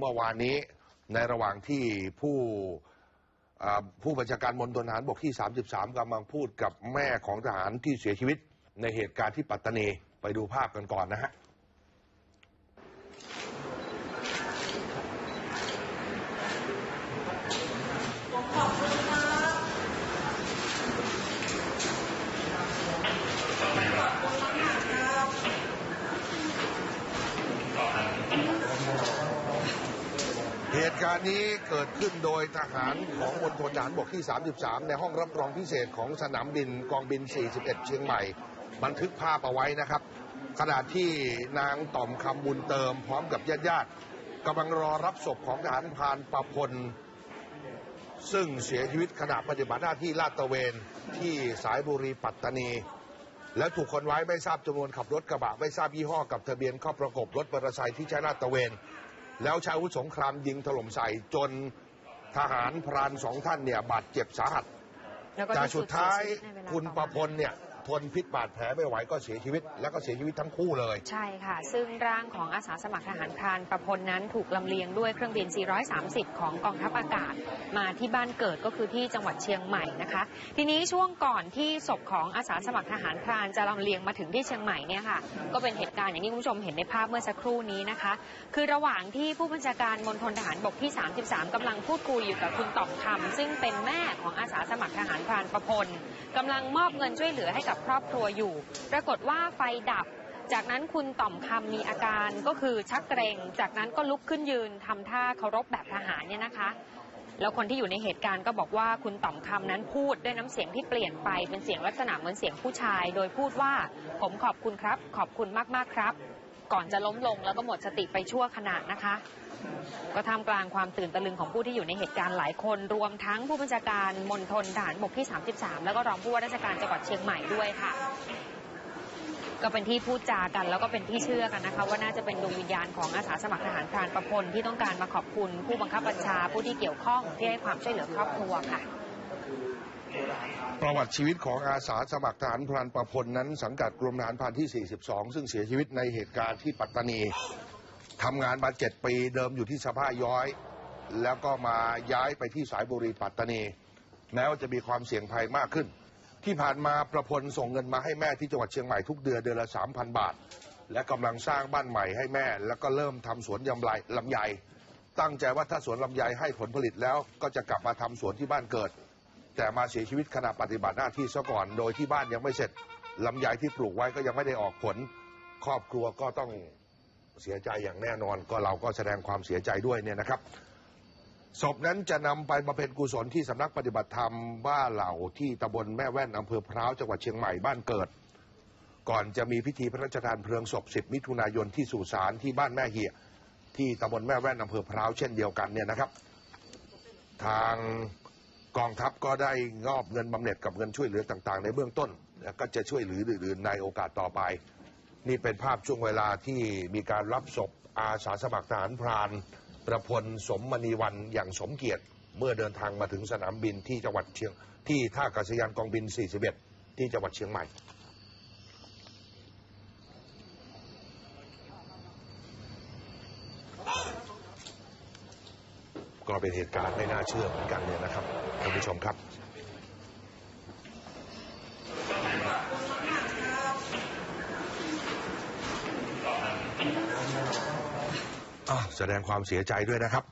เมื่อวานนี้ในระหว่างที่ผู้ผู้บัญชาการมณฑลทหารบกที่ 33กำลังพูดกับแม่ของทหารที่เสียชีวิตในเหตุการณ์ที่ปัตตานี ไปดูภาพกันก่อนนะฮะ เหตุการณ์นี้เกิดขึ้นโดยทหารของมณฑลทหารบกที่ 33 ในห้องรับรองพิเศษของสนามบินกองบิน 41 เชียงใหม่ บันทึกภาพเอาไว้นะครับ ขณะที่นางต่อมคำบุญเติมพร้อมกับญาติญาติๆกำลังรอรับศพของทหารพานประพล ซึ่งเสียชีวิตขณะปฏิบัติหน้าที่ลาดตระเวนที่สายบุรีปัตตานี แล้วถูกคนร้ายไม่ทราบจำนวนขับรถกระบะไม่ทราบยี่ห้อกับทะเบียนเข้าประกบรถมอเตอร์ไซค์ที่ใช้ลาดตระเวน แล้วใช้อาวุธสงครามยิงถล่มใส่จนทหารพรานสองท่านเนี่ยบาดเจ็บสาหัสแล้วก็แต่ที่สุดท้ายเสีชีวิตในเวลาคุณต่อประมาพลเนี่ย ทนพิษบาดแผลไม่ไหวก็เสียชีวิต แล้วก็เสียชีวิตทั้งคู่เลย ใช่ค่ะ ซึ่งร่างของอาสาสมัครทหารพรานประพลนั้นถูกลำเลียงด้วยเครื่องบิน 430 ของกองทัพอากาศ มาที่บ้านเกิดก็คือที่จังหวัดเชียงใหม่นะคะ ทีนี้ช่วงก่อนที่ศพของอาสาสมัครทหารพรานจะลำเลียงมาถึงที่เชียงใหม่เนี่ยค่ะ ก็เป็นเหตุการณ์อย่างที่คุณผู้ชมเห็นในภาพเมื่อสักครู่นี้นะคะ คือระหว่างที่ผู้บัญชาการมณฑลทหารบกที่ 33กำลังพูดคุยอยู่กับคุณต่อมคำซึ่งเป็นแม่ของอาสาสมัครทหารพรานประพลกำลังมอบเงินช่วยเหลือให้กับครอบครัวอยู่ ปรากฏว่าไฟดับ จากนั้นคุณต่อมคำมีอาการก็คือชักเกรงจากนั้นก็ลุกขึ้นยืนทำท่าเคารพแบบทหารเนี่ยนะคะ แล้วคนที่อยู่ในเหตุการณ์ก็บอกว่าคุณต่อมคำนั้นพูดด้วยน้ำเสียงที่เปลี่ยนไปเป็นเสียงลักษณะเหมือนเสียงผู้ชาย โดยพูดว่าผมขอบคุณครับ ขอบคุณมากๆครับ ก่อนจะล้มลงแล้วก็หมดสติไปชั่วขณะนะคะ ก็ท่ามกลางความตื่นตะลึงของผู้ที่อยู่ในเหตุการณ์หลายคน รวมทั้งผู้บัญชาการมณฑลทหารบกที่ 33 แล้วก็รองผู้ว่าราชการจังหวัดเชียงใหม่ด้วยค่ะ ก็เป็นที่พูดจากัน แล้วก็เป็นที่เชื่อกันนะคะ ว่าน่าจะเป็นดวงวิญญาณของอาสาสมัครทหารพรานประพลที่ต้องการมาขอบคุณ ผู้บังคับบัญชาผู้ที่เกี่ยวข้องที่ให้ความช่วยเหลือครอบครัวค่ะ ประวัติชีวิตของอาสาสมัครทหารพรานประพลนั้น สังกัดกรมทหารพรานที่ 42 ซึ่งเสียชีวิตในเหตุการณ์ที่ปัตตานีทำงานมาเจ็ดปีเดิมอยู่ที่สภาย้อย แล้วก็มาย้ายไปที่สายบุรีปัตตานี แม้ว่าจะมีความเสี่ยงภัยมากขึ้น ที่ผ่านมาประพลส่งเงินมาให้แม่ที่จังหวัดเชียงใหม่ทุกเดือนเดือนละ 3,000 บาท และกำลังสร้างบ้านใหม่ให้แม่ แล้วก็เริ่มทำสวนยำไรลำไยตั้งใจว่าถ้าสวนลำไยให้ผลผลิตแล้วก็จะกลับมาทำสวนที่บ้านเกิด แต่มาเสียชีวิตขณะปฏิบัติหน้าที่ซะก่อน โดยที่บ้านยังไม่เสร็จลำไยที่ปลูกไว้ก็ยังไม่ได้ออกผล ครอบครัวก็ต้องเสียใจอย่างแน่นอน ก็เราก็แสดงความเสียใจด้วยเนี่ยนะครับศพนั้นจะนำไปบำเพ็ญกุศลที่สำนักปฏิบัติธรรมบ้านเหล่าที่ตำบลแม่แว่นอำเภอพร้าวจังหวัดเชียงใหม่บ้านเกิด ก่อนจะมีพิธีพระราชทานเพลิงศพ 10 มิถุนายนที่สุสานที่บ้านแม่เหียที่ตำบลแม่แว่นอำเภอพร้าวเช่นเดียวกันเนี่ยนะครับ ทาง กองทัพก็ได้งอบเงินบำเหน็จกับเงินช่วยเหลือต่างๆ ในเบื้องต้นแล้วก็จะช่วยเหลืออื่นๆในโอกาสต่อไป นี่เป็นภาพช่วงเวลาที่มีการรับศพอาสาสมัครทหารพราน ประพลสมมณีวันอย่างสมเกียรติ เมื่อเดินทางมาถึงสนามบินที่จังหวัดเชียงที่ท่าอากาศยานกองบิน 41 ที่จังหวัดเชียงใหม่ ก็เป็นเหตุการณ์ไม่น่าเชื่อเหมือนกันเนี่ยนะครับท่านผู้ชมครับแสดงความเสียใจด้วยนะครับ